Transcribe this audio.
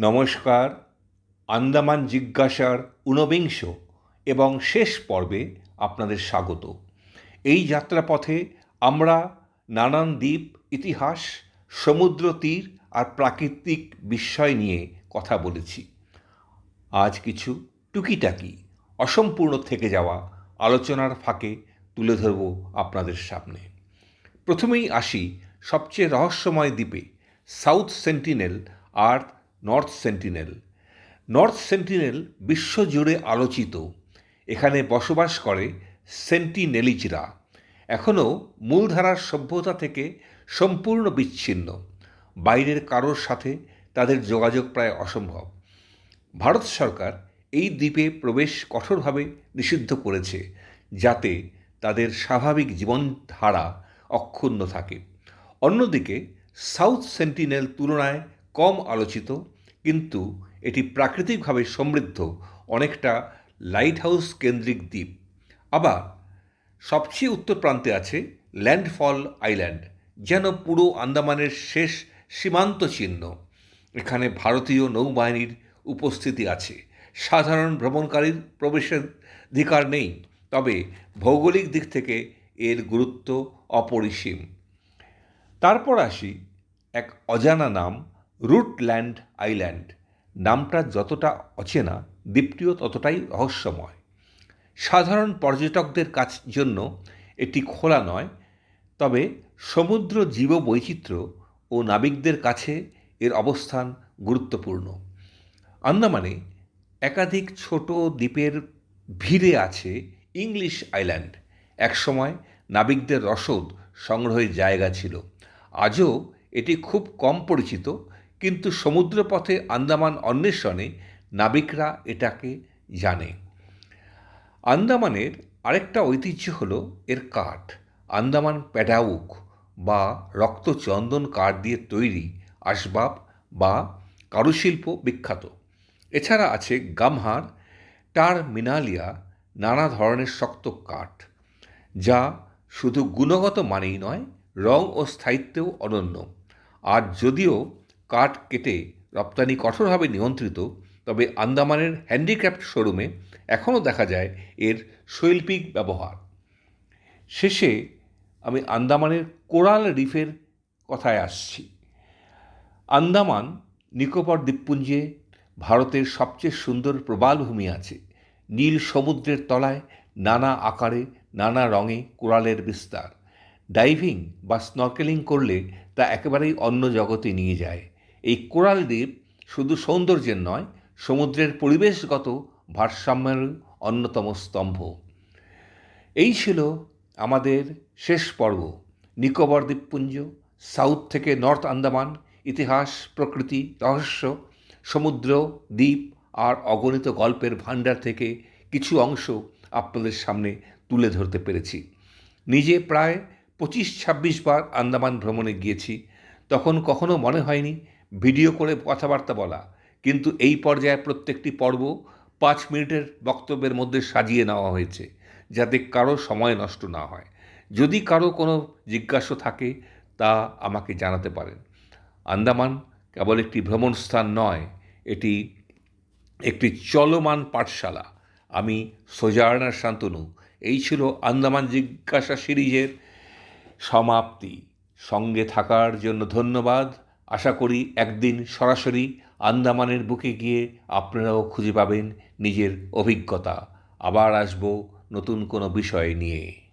নমস্কার, আন্দামান জিজ্ঞাসার ঊনবিংশ এবং শেষ পর্বে আপনাদের স্বাগত। এই যাত্রাপথে আমরা নানান দ্বীপ, ইতিহাস, সমুদ্র তীর আর প্রাকৃতিক বিস্ময় নিয়ে কথা বলেছি। আজ কিছু টুকিটাকি, অসম্পূর্ণ থেকে যাওয়া আলোচনার ফাঁকে তুলে ধরব আপনাদের সামনে। প্রথমেই আসি সবচেয়ে রহস্যময় দ্বীপে, সাউথ সেন্টিনেল আর নর্থ সেন্টিনেল। নর্থ সেন্টিনেল বিশ্বজুড়ে আলোচিত। এখানে বসবাস করে সেন্টিনেলিজরা এখনও মূলধারার সভ্যতা থেকে সম্পূর্ণ বিচ্ছিন্ন। বাইরের কারোর সাথে তাদের যোগাযোগ প্রায় অসম্ভব। ভারত সরকার এই দ্বীপে প্রবেশ কঠোরভাবে নিষিদ্ধ করেছে, যাতে তাদের স্বাভাবিক জীবনধারা অক্ষুণ্ণ থাকে। অন্যদিকে, সাউথ সেন্টিনেল তুলনায় কম আলোচিত, কিন্তু এটি প্রাকৃতিকভাবে সমৃদ্ধ, অনেকটা লাইট হাউস কেন্দ্রিক দ্বীপ। আবার সবচেয়ে উত্তর প্রান্তে আছে ল্যান্ডফল আইল্যান্ড যেন পুরো আন্দামানের শেষ সীমান্ত চিহ্ন। এখানে ভারতীয় নৌবাহিনীর উপস্থিতি আছে। সাধারণ ভ্রমণকারীর প্রবেশাধিকার নেই, তবে ভৌগোলিক দিক থেকে এর গুরুত্ব অপরিসীম। তারপর আসি এক অজানা নাম রুটল্যান্ড আইল্যান্ড নামটা যতটা অচেনা, দ্বীপটিও ততটাই রহস্যময়। সাধারণ পর্যটকদের কাছ জন্য এটি খোলা নয়, তবে সমুদ্র জীব বৈচিত্র্য ও নাবিকদের কাছে এর অবস্থান গুরুত্বপূর্ণ। আন্দামানে একাধিক ছোট দ্বীপের ভিড়ে আছে ইংলিশ আইল্যান্ড। একসময় নাবিকদের রসদ সংগ্রহের জায়গা ছিল। আজও এটি খুব কম পরিচিত কিন্তু সমুদ্রপথে আন্দামান অন্বেষণে নাবিকরা এটাকে জানে। আন্দামানের আরেকটা ঐতিহ্য হল এর কাঠ, আন্দামান প্যাডাউক বা রক্তচন্দন কাঠ দিয়ে তৈরি আসবাব বা কারুশিল্প বিখ্যাত। এছাড়া আছে গামহার টার মিনালিয়া নানা ধরনের শক্ত কাঠ, যা শুধু গুণগত মানেই নয়, রং ও স্থায়িত্বেও অনন্য। আর যদিও কাঠ কেটে রপ্তানি কঠোরভাবে নিয়ন্ত্রিত, তবে আন্দামানের হ্যান্ডিক্রাফট শোরুমে এখনও দেখা যায় এর শৈল্পিক ব্যবহার। শেষে আমি আন্দামানের কোরাল রিফের কথায় আসছি। আন্দামান নিকোবর দ্বীপপুঞ্জে ভারতের সবচেয়ে সুন্দর প্রবালভূমি আছে। নীল সমুদ্রের তলায় নানা আকারে, নানা রঙে কোরালের বিস্তার। ডাইভিং বা স্নর্কেলিং করলে তা একেবারেই অন্য জগতে নিয়ে যায়। এই কোরাল দ্বীপ শুধু সৌন্দর্যের নয়, সমুদ্রের পরিবেশগত ভারসাম্যের অন্যতম স্তম্ভ। এই ছিল আমাদের শেষ পর্ব, নিকোবর দ্বীপপুঞ্জ, সাউথ থেকে নর্থ আন্দামান, ইতিহাস, প্রকৃতি, রহস্য, সমুদ্র, দ্বীপ আর অগণিত গল্পের ভাণ্ডার থেকে কিছু অংশ আপনাদের সামনে তুলে ধরতে পেরেছি। নিজে প্রায় পঁচিশ ছাব্বিশ বার আন্দামান ভ্রমণে গিয়েছি, তখন কখনো মনে হয়নি ভিডিও করে কথাবার্তা বলা, কিন্তু এই পর্যায়ে প্রত্যেকটি পর্ব পাঁচ মিনিটের বক্তব্যের মধ্যে সাজিয়ে নেওয়া হয়েছে, যাতে কারও সময় নষ্ট না হয়। যদি কারও কোনো জিজ্ঞাসা থাকে, তা আমাকে জানাতে পারেন। আন্দামান কেবল একটি ভ্রমণ স্থান নয়, এটি একটি চলমান পাঠশালা। আমি সোজার্নার শান্তনু। এই ছিল আন্দামান জিজ্ঞাসা সিরিজের সমাপ্তি। সঙ্গে থাকার জন্য ধন্যবাদ। আশা করি একদিন সরাসরি আন্দামানের বুকে গিয়ে আপনারাও খুঁজে পাবেন নিজের অভিজ্ঞতা। আবার আসব নতুন কোনো বিষয় নিয়ে।